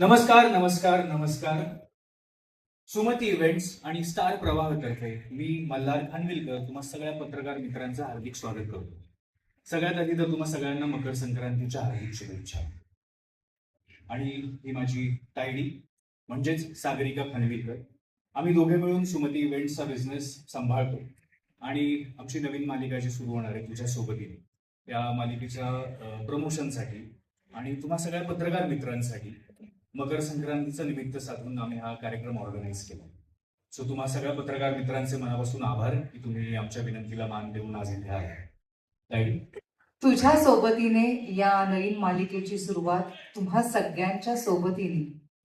नमस्कार नमस्कार नमस्कार. सुमती इव्हेंट्स आणि स्टार प्रवाहतर्फे मी मल्हार खानविलकर तुम्हा सगळ्या पत्रकार मित्रांचं हार्दिक स्वागत करतो. सगळ्यात आधी तर तुम्हा सगळ्यांना मकर संक्रांतीच्या हार्दिक शुभेच्छा. आणि ही माझी तायडी म्हणजेच सागरिका खानविलकर. आम्ही दोघे मिळून सुमती इव्हेंट्सचा बिझनेस सांभाळतो. आणि आमची नवीन मालिका जी सुरू होणार आहे तुझ्या सोबतीने त्या मालिकेच्या प्रमोशनसाठी आणि तुम्हा सगळ्या पत्रकार मित्रांसाठी मकर संक्रांतीचं निमित्त साधून आम्ही हा कार्यक्रम ऑर्गनाईज केला. सो तुम्हा सगळ्या पत्रकार मित्रांचे मनापासून आभार की तुम्ही आमच्या विनंतीला मान देऊन आज इथे आला तुझ्या सोबतीने या नवीन मालिकेची सुरुवात तुम्हा सगळ्यांच्या सोबतीने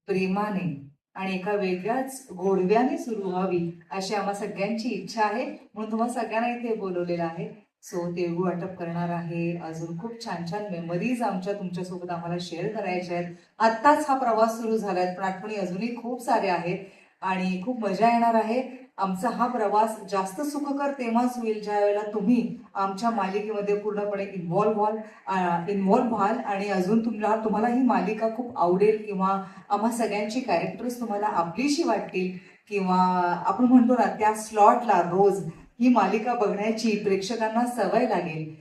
प्रेमाने आणि एका वेगळ्याच गोडव्याने सुरू व्हावी अशी आम्हा सगळ्यांची इच्छा आहे. म्हणून तुम्हा सगळ्यांना इथे बोलवलेलं आहे. सो तेळगू वाटप करणार आहे. अजून खूप छान छान मेमरीज आमच्या तुमच्यासोबत आम्हाला शेअर करायच्या आहेत. आत्ताच हा प्रवास सुरू झालाय पण आठवणी अजूनही खूप साऱ्या आहेत आणि खूप मजा येणार आहे. आमचा हा प्रवास जास्त सुखकर तेव्हाच होईल ज्या वेळेला तुम्ही आमच्या मालिकेमध्ये पूर्णपणे इन्व्हॉल्व्ह व्हाल इन्व्हॉल्व्ह व्हाल आणि अजून तुम्हाला तुम्हाला ही मालिका खूप आवडेल किंवा आम्हा सगळ्यांची कॅरेक्टर्स तुम्हाला आपलीशी वाटतील किंवा आपण म्हणतो ना त्या स्लॉटला रोज ही मालिका बघण्याची प्रेक्षकांना सवय लागेल.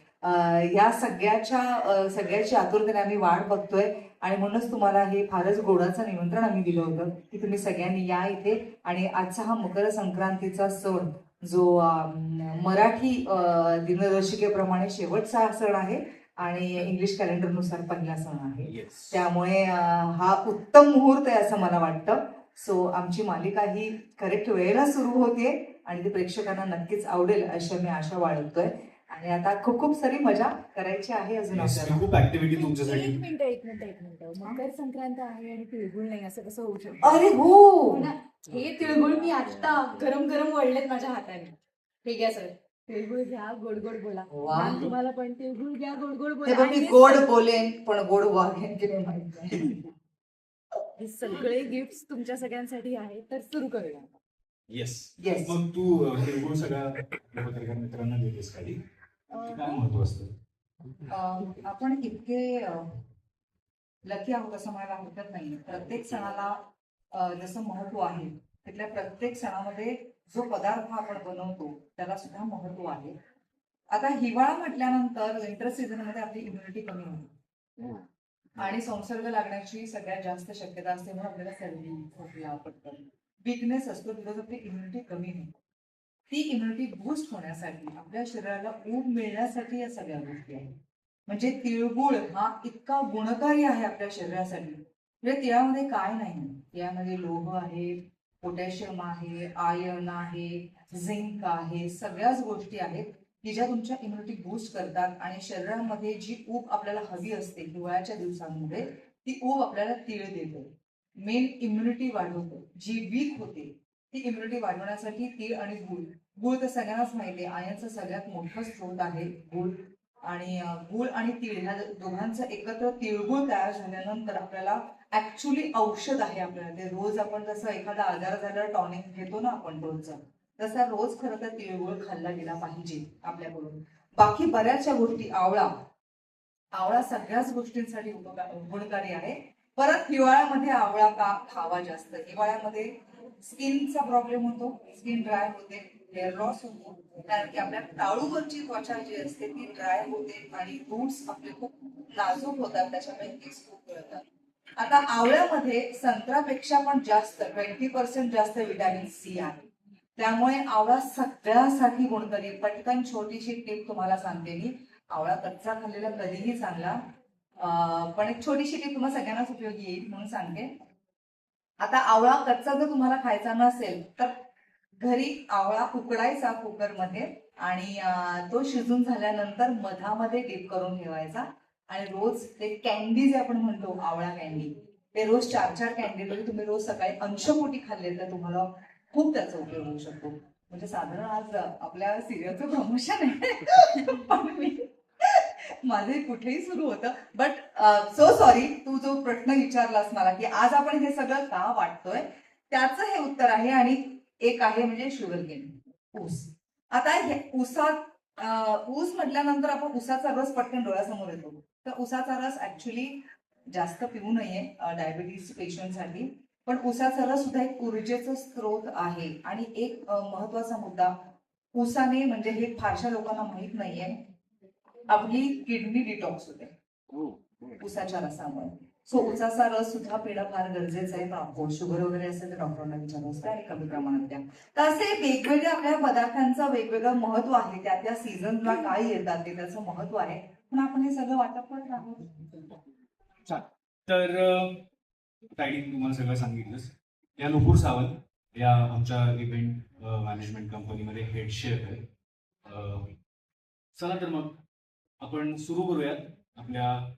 या सगळ्याच्या सगळ्याची आतुरतेने आम्ही वाट बघतोय आणि म्हणूनच तुम्हाला हे फारच गोडाचं निमंत्रण आम्ही दिलं होतं की तुम्ही सगळ्यांनी या इथे आणि आजचा हा मकर संक्रांतीचा सण जो मराठी दिनदर्शिकेप्रमाणे शेवटचा सण आहे आणि इंग्लिश कॅलेंडरनुसार पहिला सण आहे. त्यामुळे हा उत्तम मुहूर्त आहे असं मला वाटतं. सो आमची मालिका ही करेक्ट वेळेला सुरू होते आणि ती प्रेक्षकांना नक्कीच आवडेल अशी मी आशा बाळगतोय. आणि आता खूप खूप सारी मजा करायची आहे अजून आपल्याला. खूप ऍक्टिव्हिटी एक तुमच्यासाठी मिनिट एक मिनिट एक मिनिट. मकर संक्रांत आहे आणि तिळगुळ नाही असं कसं होऊ शकतं? अरे हो! हो ना? हे तिळगुळ मी आता गरम गरम वळलेत माझ्या हाताने. ठीक आहे सर. तिळगुळ घ्या गोड गोड बोला. तुम्हाला पण तिळगुळ घ्या गोड गोड बोला. मी गोड बोलेन पण गोड वागेन की नाही माहीत. हे सगळे गिफ्ट तुमच्या सगळ्यांसाठी आहे तर सुरू करूया. Yes Yes. मग तू सगळ्या पत्रकार मित्रांना देतेस खाली. काय महत्त्व असतं? आपण इतके लकी आहोत असं म्हणायला हरकत नाही प्रत्येक सणाला जसं महत्त्व आहे तिथल्या प्रत्येक सणामध्ये जो पदार्थ आपण बनवतो त्याला सुद्धा महत्त्व आहे. आता हिवाळा म्हटल्यानंतर विंटर सीझनमध्ये आपली इम्युनिटी कमी होते. आणि संसर्ग लागण्याची सगळ्यात जास्त शक्यता असते म्हणून आपल्याला सर्दी खोकला पटकन विकनेस असतो तिथं आपली इम्युनिटी कमी होते. ती इम्युनिटी बूस्ट होण्यासाठी आपल्या शरीराला ऊब मिळण्यासाठी या सगळ्या गोष्टी आहेत. म्हणजे तिळगुळ हा इतका गुणकारी आहे आपल्या शरीरासाठी. म्हणजे तिळामध्ये काय नाही. तिळामध्ये लोह आहे पोटॅशियम आहे आयर्न आहे झिंक आहे सगळ्याच गोष्टी आहेत. की ज्या तुमच्या इम्युनिटी बूस्ट करतात आणि शरीरामध्ये जी ऊब आपल्याला हवी असते हिवाळ्याच्या दिवसांमध्ये ती ऊब आपल्याला तीळ देते. मेन इम्युनिटी वाढवतो. जी वीक होते ती इम्युनिटी वाढवण्यासाठी तीळ आणि गुळ. गुळ तर सगळ्यांनाच माहिती आहे. आयनचं सगळ्यात मोठं स्रोत आहे गुळ. आणि गुळ आणि तीळ ह्या दोघांचं एकत्र तिळगुळ तयार झाल्यानंतर आपल्याला ऍक्च्युली औषध आहे आपल्याला. ते रोज आपण जसं एखादा आजार झाल्यावर टॉनिक घेतो ना आपण रोजचा. तसा रोज खरं तर तिळगुळ खाल्ला गेला पाहिजे आपल्याकडून. बाकी बऱ्याचशा गोष्टी आवळा. आवळा सगळ्याच गोष्टींसाठी गुणकारी आहे. परत हिवाळ्यामध्ये आवळा का खावा जास्त? हिवाळ्यामध्ये स्किनचा प्रॉब्लेम होतो स्किन ड्राय होते हेअर लॉस होतो. कारण की आपल्या टाळूवरची त्वचा जी असते ती ड्राय होते आणि रूट्स आपले खूप नाजूक होतात त्याच्यामुळे केस खूप गळतात आता आवळ्यामध्ये संत्रापेक्षा पण जास्त ट्वेंटी पर्सेंट जास्त विटॅमिन सी आहे. त्यामुळे आवळा सगळ्यासाठी गुणकारी. पटकन छोटीशी टीप तुम्हाला सांगते मी. आवळा कच्चा खाल्लेला कधीही चांगला. पण एक छोटीशी टीप तुम्हाला सगळ्यांनाच उपयोगी येईल म्हणून सांगते. आता आवळा कच्चा जर तुम्हाला खायचा नसेल तर घरी आवळा उकडायचा कुकरमध्ये आणि तो शिजून झाल्यानंतर मधामध्ये डीप करून ठेवायचा. आणि रोज ते कॅन्डी जे आपण म्हणतो आवळा कॅन्डी ते रोज चार चार कॅन्डी तुम्ही रोज सकाळी अंशपोटी खाल्ले तर तुम्हाला खूप त्याचा उपयोग होऊ शकतो. म्हणजे साधारण आज आपल्या सिरियलचं प्रमोशन आहे. पण मी माझे कुठेही सुरू होतं. बट सो सॉरी तू जो प्रश्न विचारलास मला की आज आपण हे सगळं का वाटतोय त्याचं हे उत्तर आहे आणि एक आहे म्हणजे शुगर गेन ऊस. आता हे ऊसात ऊस म्हटल्यानंतर आपण ऊसाचा रस पटकन डोळ्यासमोर येतो. तर ऊसाचा रस ऍक्च्युली जास्त पिऊ नये डायबिटीज पेशंटसाठी पण उसाचा रस सुद्धा एक ऊर्जेचा स्रोत आहे. आणि एक महत्त्वाचा मुद्दा उसाने म्हणजे हे फारशा लोकांना माहीत नाहीये. आपली किडनी डिटॉक्स होते. उसाच्या रसामुळे. सो उसाचा रस सुद्धा पिणं फार गरजेचं आहे. पण शुगर वगैरे असेल तर डॉक्टरांना विचारावं असतं आणि कमी प्रमाणात द्या. तर असे वेगवेगळ्या आपल्या पदार्थांचं वेगवेगळं महत्त्व आहे. त्या त्या सीझनला काय येतात ते त्याचं महत्त्व आहे. पण आपण हे सगळं वाटप करत आहोत तर टायडिंग तुम्हाला सगळं सांगितलंच. या नुपूर सावंत या आमच्या इव्हेंट मॅनेजमेंट कंपनीमध्ये हेड शेफ आहे. चला तर मग आपण सुरू करूयात आपल्या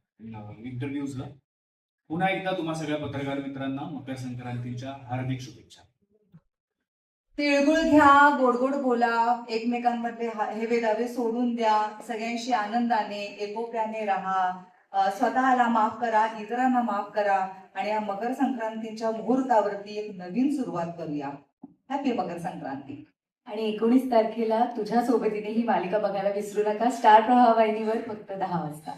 इंटरव्ह्यूजला पुन्हा एकदा तुम्हा सगळ्या पत्रकार मित्रांना मकर संक्रांतीच्या हार्दिक शुभेच्छा. तिळगुळ घ्या गोड गोड बोला एकमेकांमध्ये हा- हेवे दावे सोडून द्या सगळ्यांशी आनंदाने एकोप्याने राहा स्वतःला माफ करा इतरांना माफ करा आणि या मकर संक्रांतीच्या मुहूर्तावरती एक नवीन सुरुवात करूया. हॅपी मकर संक्रांती. आणि एकोणीस तारखेला तुझ्या सोबतीने ही मालिका बघायला विसरू नका. स्टार प्रवाह वाहिनीवर फक्त दहा वाजता.